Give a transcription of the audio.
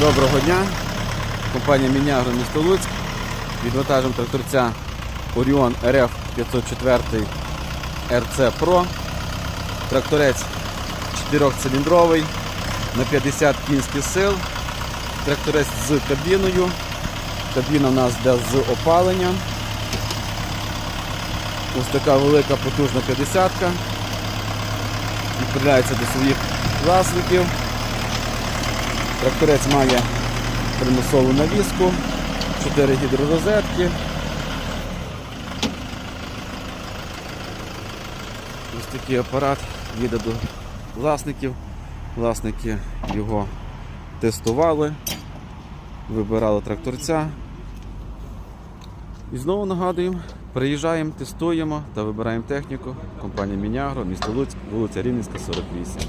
Доброго дня. Компанія Мінягро місто Луцьк. Відвантажимо тракторця Orion RF 504 RC Pro. Тракторець 4-циліндровий на 50 кінських сил. Тракторець з кабіною. Кабіна у нас йде з опаленням. Ось така велика потужна 50-ка. Відправляється до своїх власників. Тракторець має примусову навіску, 4 гідророзетки. Ось такий апарат їде до власників. Власники його тестували, вибирали тракторця. І знову нагадуємо, приїжджаємо, тестуємо та вибираємо техніку. Компанія Мінягро, місто Луцьк, вулиця Рівненська, 48.